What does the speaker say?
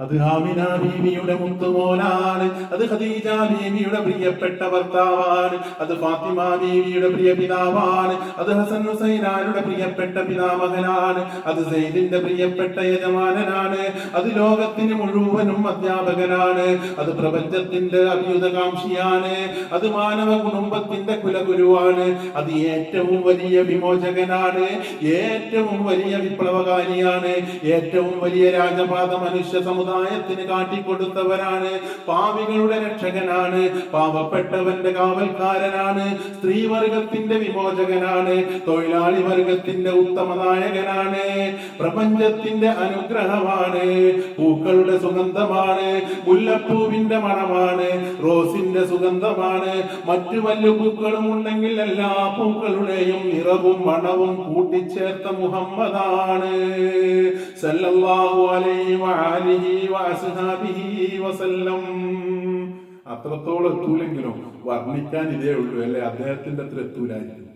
അത് ആമിന ബീവിയുടെ മുത്തുമോനാണ്. അത് ഖദീജ ബീവിയുടെ പ്രിയപ്പെട്ട ഭർത്താവാണ്. അത് ഫാത്തിമ ബീവിയുടെ പ്രിയ പിതാവാണ്. അത് ഹസൻ ഹുസൈനാരുടെ പ്രിയപ്പെട്ട പിതാമകനാണ്. അത് സെയ്ദിന്റെ പ്രിയപ്പെട്ട യജമാനനാണ്. അത് ലോകത്തിന് മുഴുവനും അധ്യാപകനാണ്. അത് പ്രപഞ്ചത്തിന്റെ അഭ്യുതകാംക്ഷിയാണ് അത് മാനവ കുടുംബത്തിന്റെ കുലഗുരുവാണ്. അത് ഏറ്റവും വലിയ വിമോചകനാണ്. ഏറ്റവും വലിയ വിപ്ലവകാരിയാണ്. ഏറ്റവും വലിയ രാജപാത മനുഷ്യ സമുദായത്തിന് കാട്ടിക്കൊടുത്തവരാണ് പാവികളുടെ രക്ഷകനാണ്. പാവപ്പെട്ടവന്റെ കാവൽക്കാരനാണ്. സ്ത്രീവർഗത്തിന്റെ വിമോചകനാണ്. തൊഴിലാളി വർഗത്തിന്റെ ഉത്തമ നായകനാണ് പ്രപഞ്ചത്തിന്റെ അനുഗ്രഹമാണ്. പൂക്കളുടെ സുഗന്ധമാണ്. മുല്ലപ്പൂവിന്റെ മണമാണ്. റോസിന്റെ സുഗന്ധമാണ്. മറ്റു വല്ല പൂക്കളും ഉണ്ടെങ്കിൽ എല്ലാ പൂക്കളുടെയും നിറവും മണവും കൂട്ടിച്ചേർത്ത മുഹമ്മദാണ്. സല്ലല്ലാഹു അലൈഹി വഅസ്ഹാബിഹി വസല്ലം. അത്രത്തോളം എത്തൂലെങ്കിലും വർണിക്കാൻ ഇതേ ഉള്ളൂ അല്ലെ? അദ്ദേഹത്തിന്റെ അത്ര എത്തൂലായിരിക്കും.